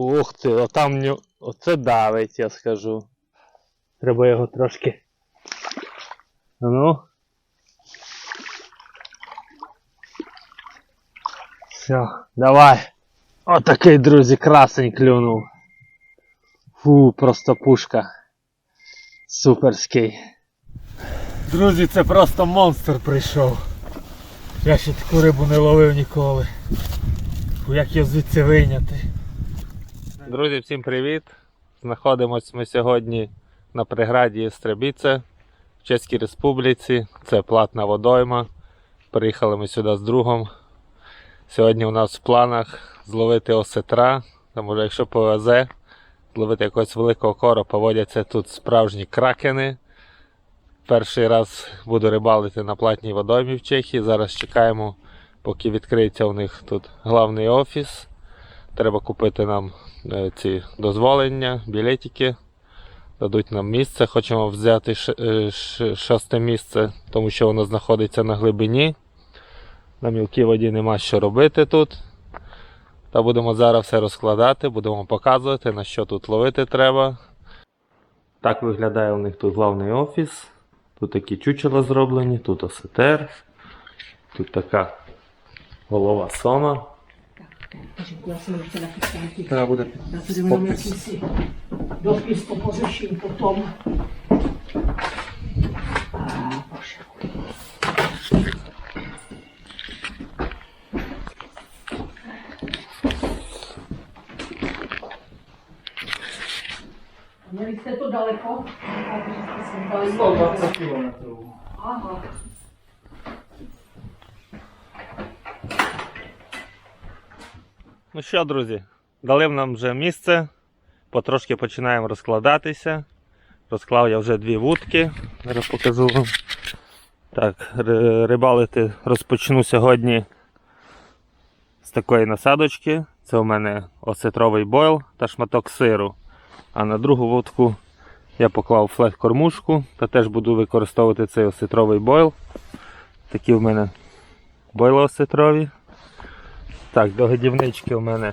Ух ти, отам ню... оце давить, я скажу. Треба його трошки. Ну. Все, давай. Отакий, друзі, красень клюнув. Фу, просто пушка. Суперський. Друзі, це просто монстр прийшов. Я ще таку рибу не ловив ніколи. Як його звідси вийняти. Друзі, всім привіт! Знаходимось ми сьогодні на приграді Стребіце в Чеській Республіці. Це платна водойма. Приїхали ми сюди з другом. Сьогодні у нас в планах зловити осетра, а може якщо повезе, зловити якогось великого коропа. Водяться тут справжні кракени. Перший раз буду рибалити на платній водоймі в Чехії. Зараз чекаємо, поки відкриється у них тут главний офіс. Треба купити нам е, ці дозволення, білетики. Дадуть нам місце. Хочемо взяти е, шосте місце, тому що воно знаходиться на глибині. На мілкій воді нема що робити тут. Та будемо зараз все розкладати, будемо показувати, на що тут ловити треба. Так виглядає у них тут главний офіс. Тут такі чучела зроблені, тут осетер, тут така голова сома. Já jsem ještě. Já bude si dopis po pořeším potom. Měli jste to daleko? 120 kilometrů. Aha. Ну що, друзі, дали нам вже місце, потрошки починаємо розкладатися. Розклав я вже дві вудки, зараз покажу вам. Так, рибалити розпочну сьогодні з такої насадочки. Це у мене осетровий бойл та шматок сиру. А на другу вудку я поклав флет-кормушку та теж буду використовувати цей осетровий бойл. Такі в мене бойли осетрові. Так, до годівнички у мене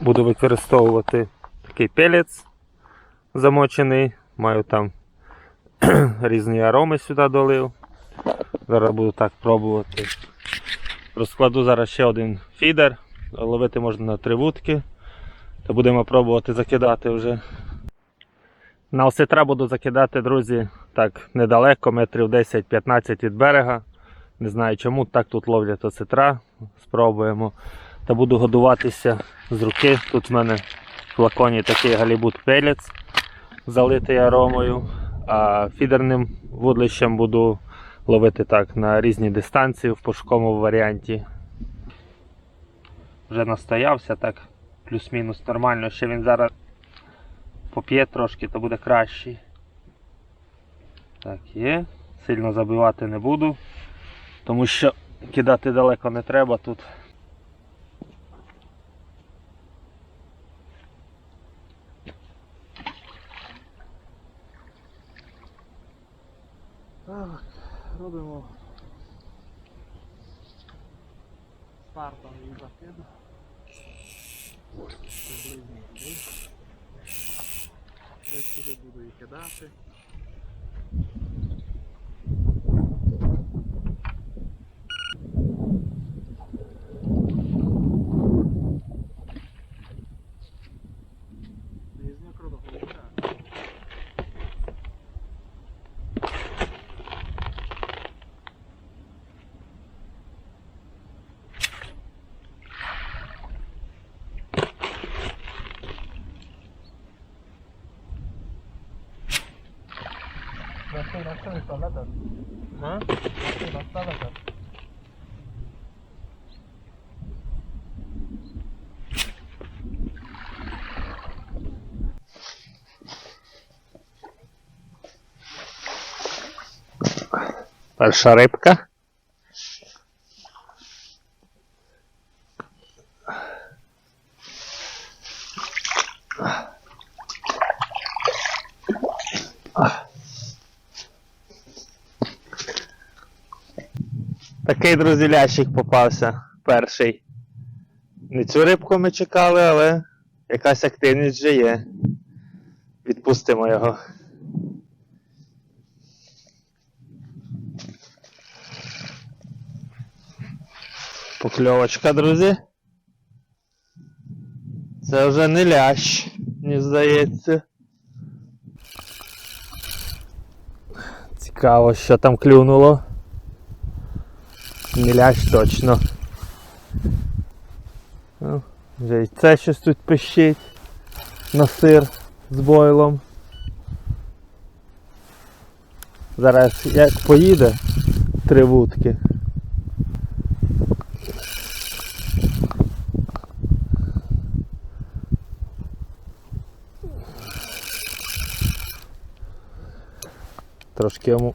буду використовувати такий пелець замочений. Маю там різні ароми сюди долив. Зараз буду так пробувати. Розкладу зараз ще один фідер. Ловити можна на три вудки. Та будемо пробувати закидати вже. На осетра буду закидати, друзі, так недалеко, метрів 10-15 від берега. Не знаю чому, так тут ловлять осетра. Спробуємо. Та буду годуватися з руки. Тут в мене в флаконі такий галібут пелець, залитий аромою. А фідерним вудлищем буду ловити так на різні дистанції в пошуковому варіанті. Вже настоявся так, плюс-мінус нормально. Ще він зараз поп'є трошки, то буде кращий. Так, є. Сильно забивати не буду тому що кидати далеко не треба тут. Так, робимо стартовий закид. Приблизно туди. Десь сюди буду і кидати. Перша рибка. Такий друзі лящик попався перший. Не цю рибку ми чекали, але якась активність вже є. Відпустимо його. Покльовочка, друзі. Це вже не лящ, мені здається. Цікаво, що там клюнуло. Не лящ точно. Ну, вже і це щось тут пищить на сир з бойлом. Зараз як поїде три вудки. Трошки йому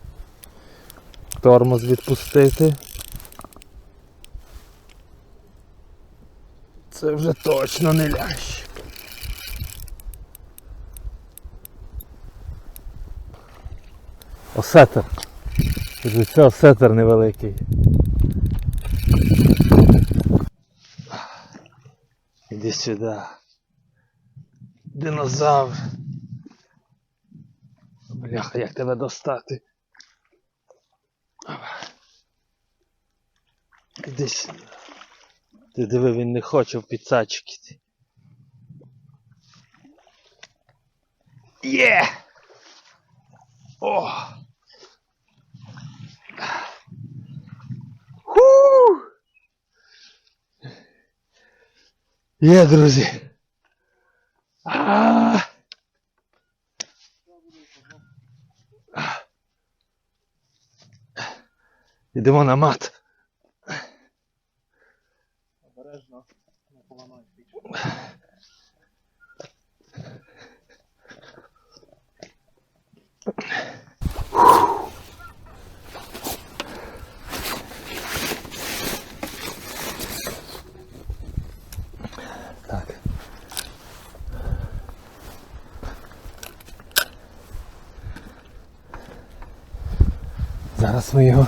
тормоз відпустити. Це вже точно не лящ. Осетер. Це осетер невеликий. Іди сюди. Динозавр. Бляха, як тебе достати? Сюди. Ти диви, він не хоче в підсачки. Є! О! Ху! Є, друзі. А! Йдемо на мат. Обережно, не поламай піч. Так. Зараз ми його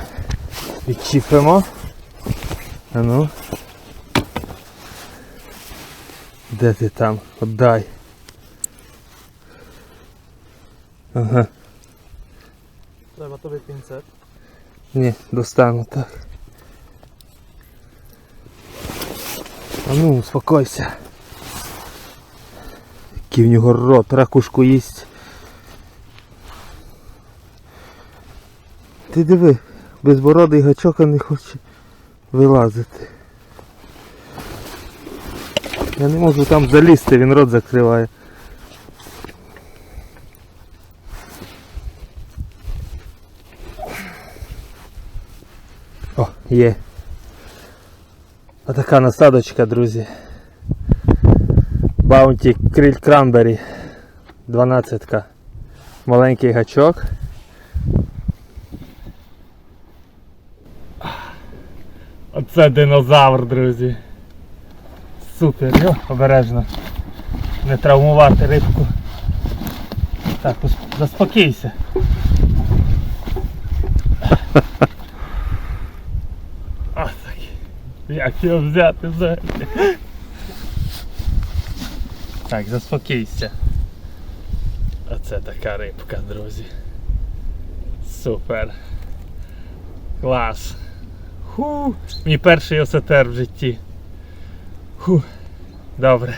відчіпимо. А ну. Де ти там? Отдай. Ага. Треба тобі пінцет. Ні, достану так. А ну, успокойся. Який в нього рот, ракушку їсть. Ти диви, безбородий гачока не хоче вилазити. Я не можу там залізти, він рот закриває. О, є. Отака насадочка, друзі. Баунті криль кранбері. 12. Маленький гачок. Оце динозавр, друзі. Супер, Йо, обережно. Не травмувати рибку. Так, заспокійся. Ось так. Як його взяти взагалі? Так, заспокійся. Оце така рибка, друзі. Супер. Клас. Ху, мій перший осетер в житті. Ху. Добре.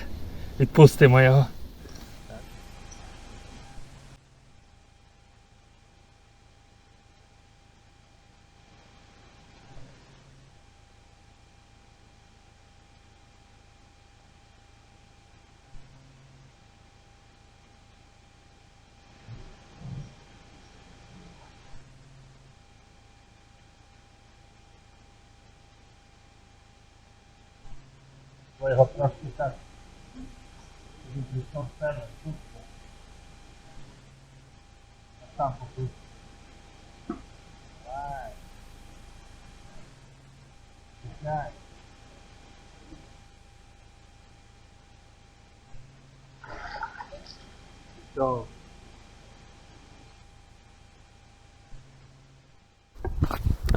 Відпустимо його.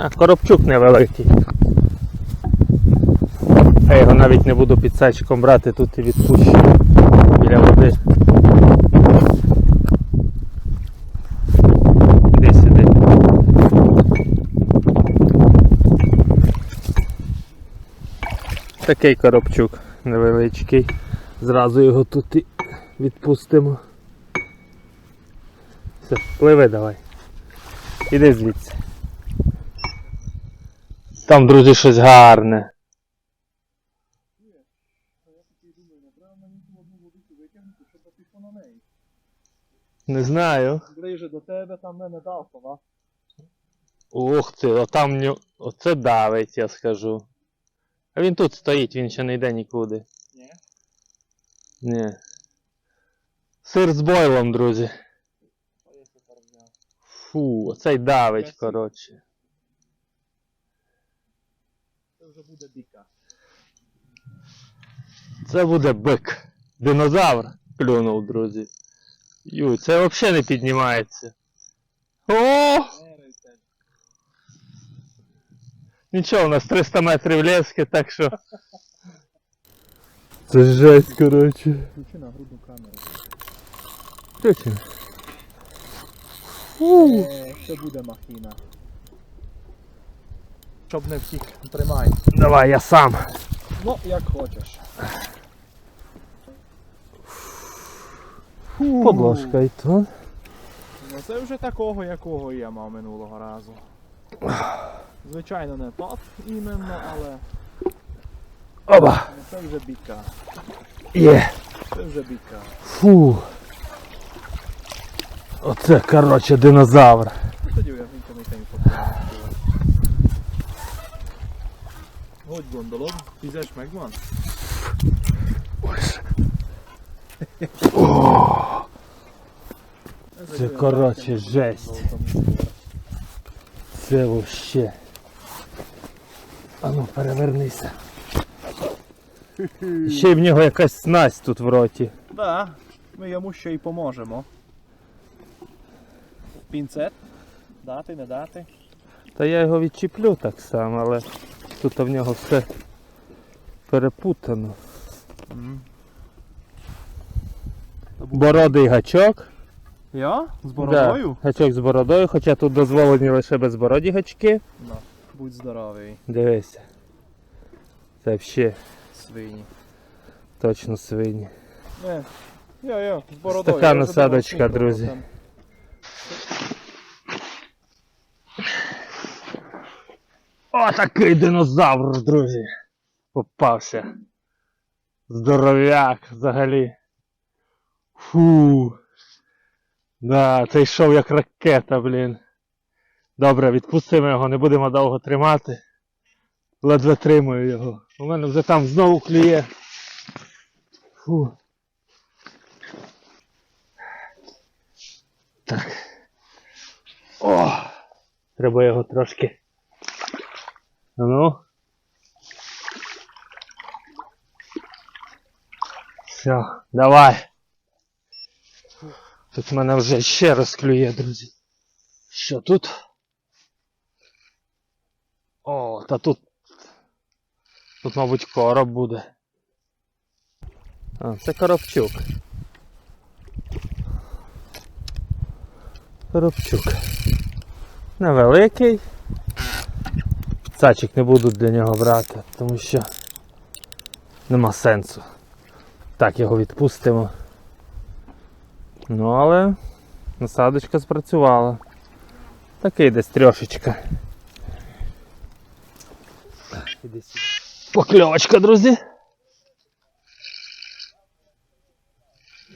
А, коробчук невеликий. Я його навіть не буду підсачком брати, тут і відпущу біля води. Іди. Такий коробчук невеличкий. Зразу його тут і відпустимо. Все, пливи давай. Іди звідси. Там, друзі, щось гарне. Не знаю. Ближе до тебе, там мене далеко, Ух ти, а там оце давить, я скажу. А він тут стоїть, він ще не йде нікуди. Ні? Ні. Сир з бойлом, друзі. Фу, оцей давить, коротше. Це вже буде біка. Це буде бик. Динозавр клюнув, друзі. Ю, це взагалі не піднімається. О! Нічого, у нас 300 метрів лески, так що. Це жесть, коротше. Включи на грудну камеру. Включено. Е, Це буде махіна. Щоб не втік, тримай. Давай, я сам. Ну, як хочеш. Подложка і то. Ну це вже такого, якого я мав минулого разу. Звичайно, не топ іменно, але Оба! ну, це вже біка. Є! Це вже біка. Фу! Оце, коротше, динозавр. Hogy gondolod? Tízes megvan? Ez egy Це, коротше, жесть. Це вообще. Ану, перевернися. Ще й в нього якась снасть тут в роті. Да, ми йому ще й поможемо. Пінцет? Дати, не дати? Та я його відчіплю так само, але тут в нього все перепутано. Бородий гачок. Я? З Да, гачок з бородою, хоча тут дозволені лише безбороді гачки. Да. Будь здоровий, Дивися. Це взагалі свині. точно свині. Не, я, я, з бородою. Така насадочка, друзі. Там. О, такий динозавр, друзі. Попався. Здоров'як взагалі. Фу. Да, цей йшов як ракета, блін. Добре, відпустимо його, не будемо довго тримати. Ледве тримаю його. У мене вже там знову клює. Фу. Так. О! Треба його трошки. Ну. Все, давай. Тут мене вже ще раз клює, друзі. Що тут? О, та тут. Тут, мабуть, короб буде. А, це коробчук. Коробчук. Невеликий. Цачик не буду для нього брати, тому що нема сенсу. Так його відпустимо. Ну але насадочка спрацювала. Такий десь трьошечка. Покльовочка, друзі.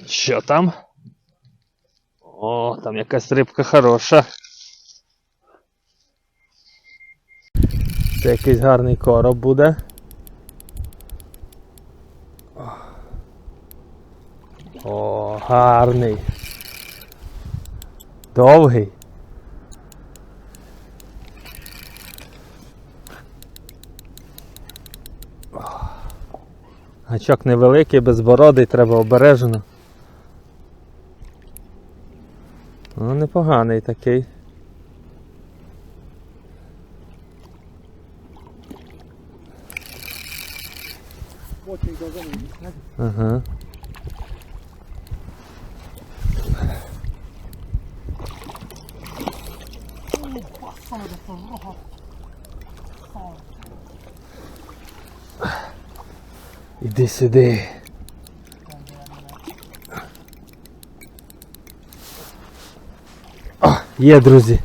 Що там? О, там якась рибка хороша. Це якийсь гарний короб буде. О, гарний. Довгий. Гачок невеликий, безбородий, треба обережно. Ну, непоганий такий. хоче й до заміни. Ага. Іди сюди. О, є, друзі.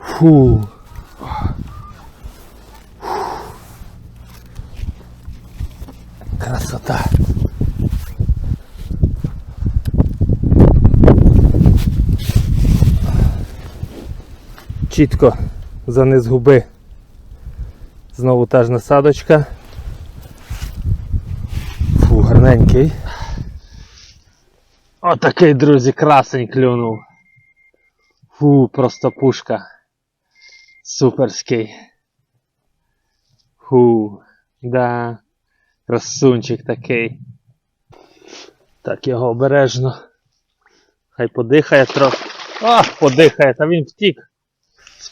Фу. Чітко за низ губи. Знову та ж насадочка. Фу, гарненький. Отакий, друзі, красень клюнув. Фу, просто пушка. Суперський. Фу, да. Красунчик такий. Так, його обережно. Хай подихає трохи. А, подихає, та він втік.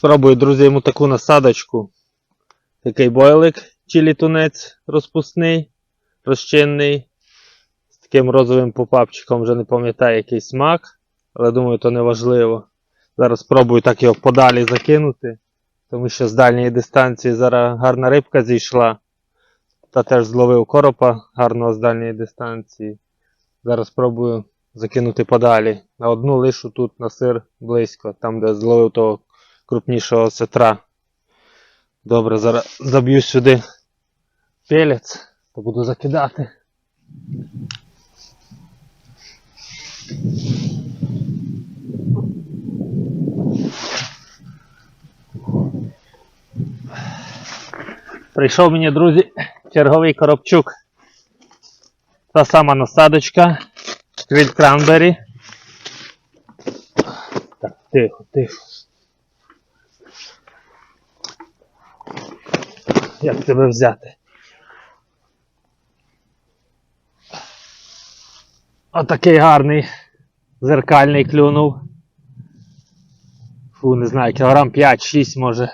Спробую, друзі, йому таку насадочку. Такий бойлик чилі тунець розпусний, розчинний. З таким розовим попапчиком вже не пам'ятаю який смак. Але думаю, то не важливо. Зараз спробую так його подалі закинути. Тому що з дальньої дистанції зараз гарна рибка зійшла. Та теж зловив коропа гарного з дальньої дистанції. Зараз спробую закинути подалі. На одну лишу тут на сир близько, там де зловив того крупнішого сетра. Добре, зараз заб'ю сюди пелець, то буду закидати. Прийшов мені, друзі, черговий коробчук. Та сама насадочка від Кранбері. Так, тихо, тихо. Як тебе взяти? Отакий гарний зеркальний клюнув. Фу, не знаю, кілограм 5-6 може.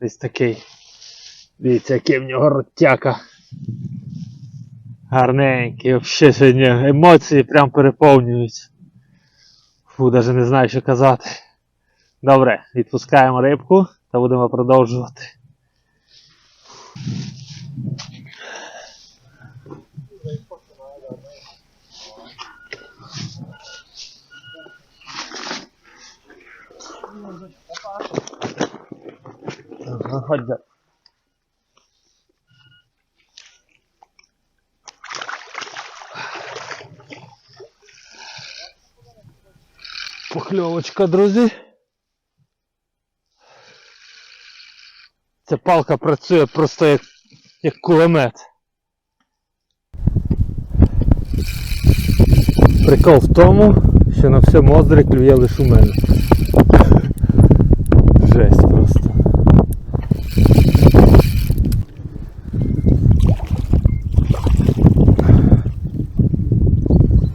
Десь такий. Дивіться, який в нього ротяка. Гарненький, взагалі сьогодні емоції прям переповнюють. Фу, навіть не знаю, що казати. Добре, відпускаємо рибку та будемо продовжувати. Ага, Chodź za. Покльовочка, друзі. Ця палка працює просто як, як кулемет. Прикол в тому, що на всьому озері клює лише у мене. Жесть просто.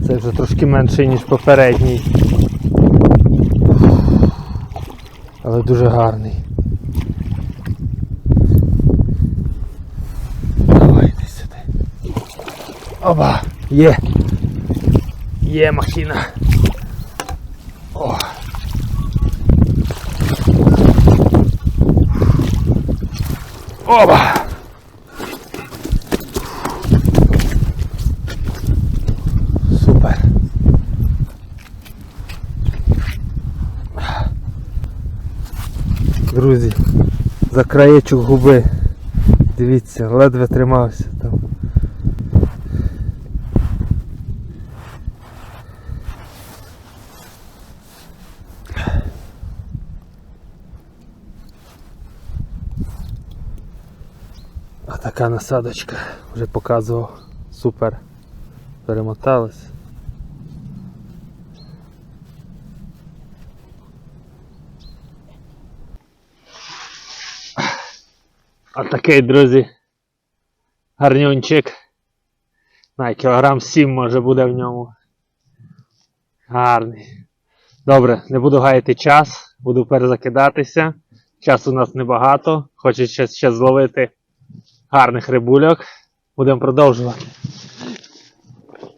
Це вже трошки менший, ніж попередній. Але дуже гарний. Давай йди сюди. Оба! Є! Є махіна! О! Оба! Супер. Друзі, за краєчок губи. Дивіться, ледве тримався там. А така насадочка вже показував. Супер. Перемоталась. А такий, друзі. Гарнюнчик. На кілограм 7 може буде в ньому. Гарний. Добре, не буду гаяти час, буду перезакидатися. Часу у нас небагато. Хочеться ще зловити гарних рибульок. Будемо продовжувати.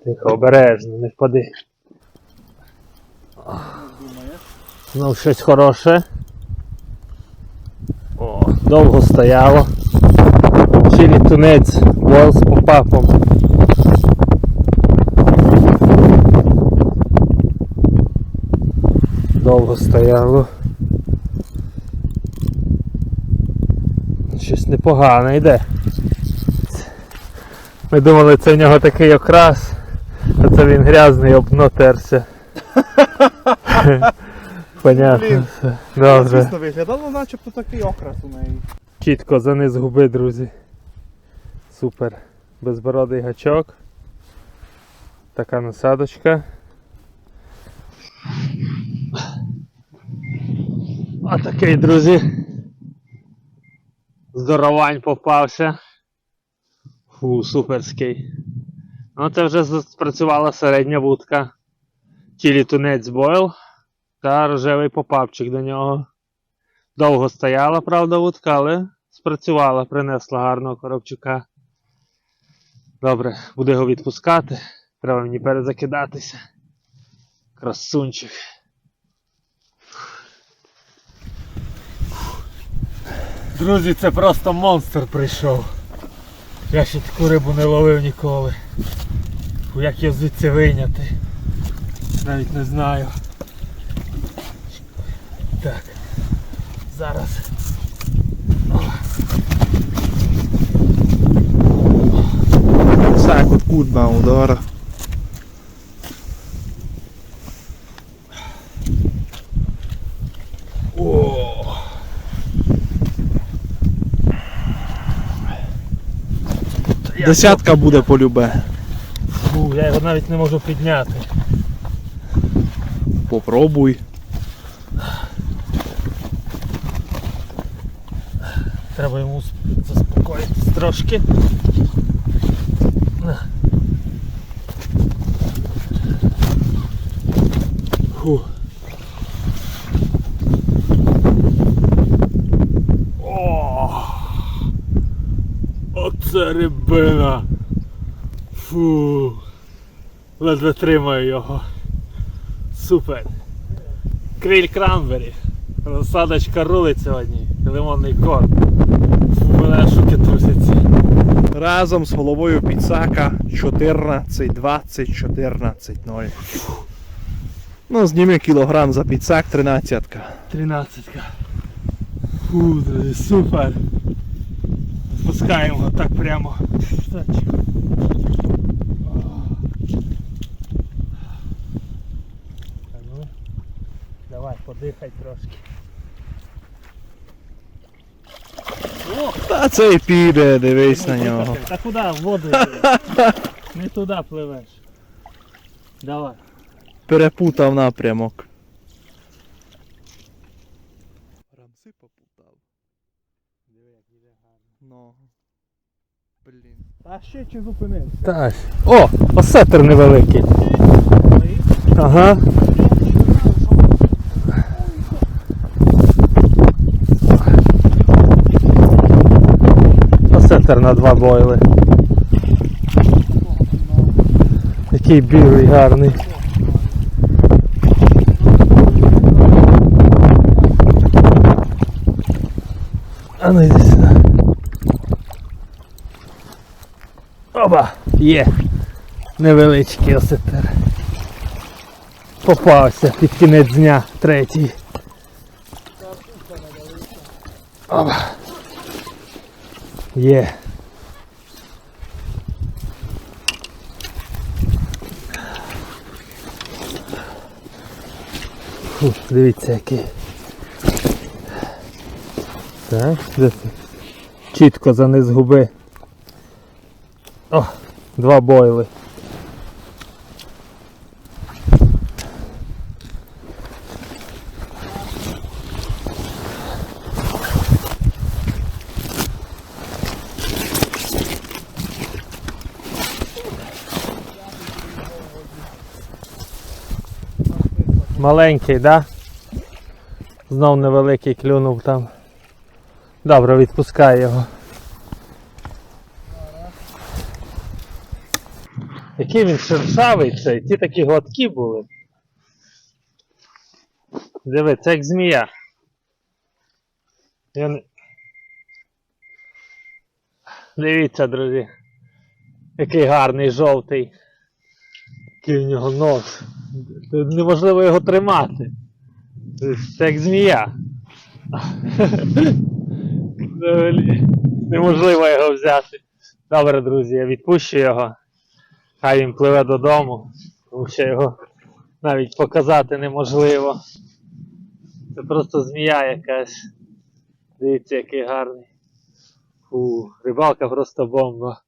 Тихо, обережно, не впади. Ну, щось хороше. О, довго стояло. Чилі тунець, бол з попапом. Довго стояло. Щось непогане йде. Ми думали, це в нього такий окрас, а це він грязний об дно терся. Понятно. Все. Добре. Звісно, виглядало, начебто такий окрас у неї. Чітко за низ губи, друзі. Супер. Безбородий гачок. Така насадочка. А такий, друзі. Здоровань попався. Фу, суперський. Ну це вже спрацювала середня вудка. Тілі тунець бойл та рожевий попапчик до нього. Довго стояла, правда, вудка, але спрацювала, принесла гарного коробчука. Добре, буду його відпускати. Треба мені перезакидатися. Красунчик. Друзі, це просто монстр прийшов. Я ще таку рибу не ловив ніколи. Фу, Як його звідси вийняти? Навіть не знаю. Так. Зараз. Szákot kútban oda arra. Десятка буде полюбе. Фу, я його навіть не можу підняти. Попробуй. Треба йому сп- заспокоїтись трошки. Фу. О! Оце рибина. Фу. Ледве тримаю його. Супер. Криль крамбері. Розсадочка рулить сьогодні. Лимонний корм. Фу, мене шуки трусяться. Разом з головою підсака 14, 20, 14, 0. Ну, зніми кілограм за підсак 13. Тринадцятка. Фу, супер. Спускаємо його так прямо. А ну, Давай, подихай трошки. О, Та це і піде, дивись на нього. Та куди в воду? Не туди пливеш. Давай. Перепутав напрямок. Рамси попутав. Ну. Блін. А ще чи зупинився? Так. О, осетр невеликий. Ага. Осетр на два бойли. Який білий гарний. А ну йди Оба! Є! Невеличкий осетер. Попався під кінець дня третій. Оба! Є! Фу, дивіться який. Так? Чітко за низ губи. О, два бойли. Маленький, да? Знов невеликий клюнув там. Добре, відпускай його. Який він шершавий цей, ті такі гладкі були. Диви, це як змія. Я. Дивіться, друзі. Який гарний жовтий. Який в нього нос. Тут Неможливо його тримати. Це як змія. Неможливо його взяти. Добре, друзі, я відпущу його. Хай він пливе додому, тому що його навіть показати неможливо. Це просто змія якась. Дивіться, який гарний. Фу, рибалка просто бомба.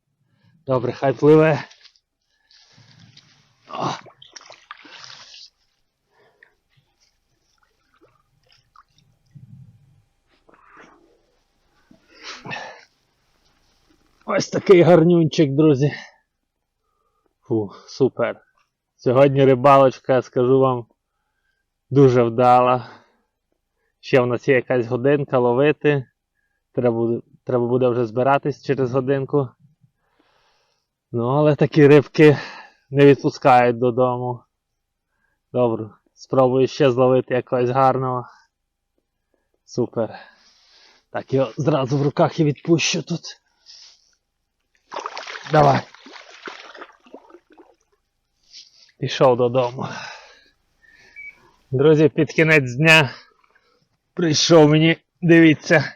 Добре, хай пливе. О. Ось такий гарнюнчик, друзі. Фу, супер. Сьогодні рибалочка, скажу вам, дуже вдала. Ще в нас є якась годинка ловити. Треба буде, треба буде вже збиратись через годинку. Ну, але такі рибки не відпускають додому. Добре, спробую ще зловити якогось гарного. Супер. Так, його зразу в руках і відпущу тут. Давай. Пішов додому. Друзі, під кінець дня прийшов мені, дивіться.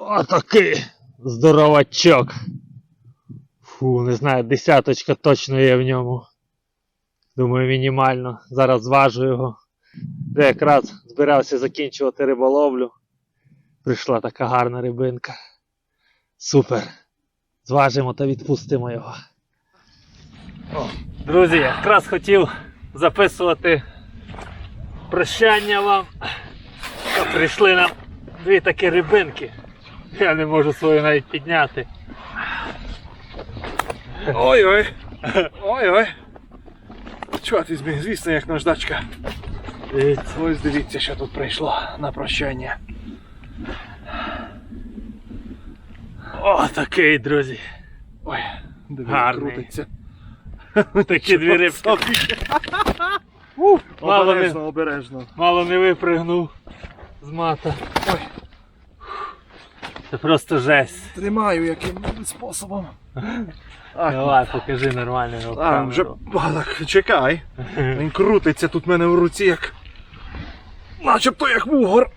Отакий здоровачок. Фу, не знаю, десяточка точно є в ньому. Думаю, мінімально. Зараз зважу його. Де якраз збирався закінчувати риболовлю. Прийшла така гарна рибинка. Супер. Зважимо та відпустимо його. Друзі, якраз хотів записувати прощання вам. Прийшли нам дві такі рибинки. Я не можу свою навіть підняти. Ой-ой. Ой-ой. Чого ти зміг? Звісно, як наждачка. Дивіться. Ось дивіться, що тут прийшло на прощання. О, такий, друзі. Ой, Гарний. крутиться. Такі дві рибки. Собі. Мало не, Обережно, обережно. мало не випригнув з мата. Ой. Це просто жесть. Тримаю яким способом. А, Давай, покажи нормально його. в а вже камеру. так, чекай. Він крутиться тут в мене в руці як. Начебто як вугор.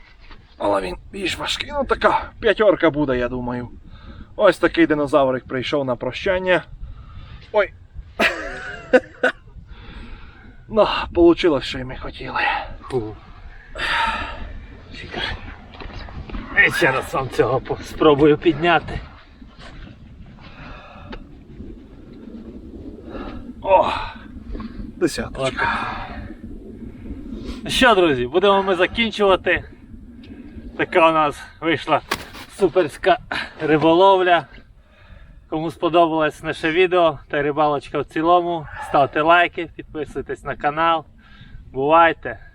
Але він більш важкий. Ну така п'ятерка буде, я думаю. Ось такий динозаврик прийшов на прощання. Ой. Ну, получилось, що й ми хотіли. Чекай. І ще раз сам цього спробую підняти. О! Десяточка. Ну Що, друзі, будемо ми закінчувати. Така у нас вийшла суперська риболовля. Кому сподобалось наше відео та рибалочка в цілому, ставте лайки, підписуйтесь на канал. Бувайте!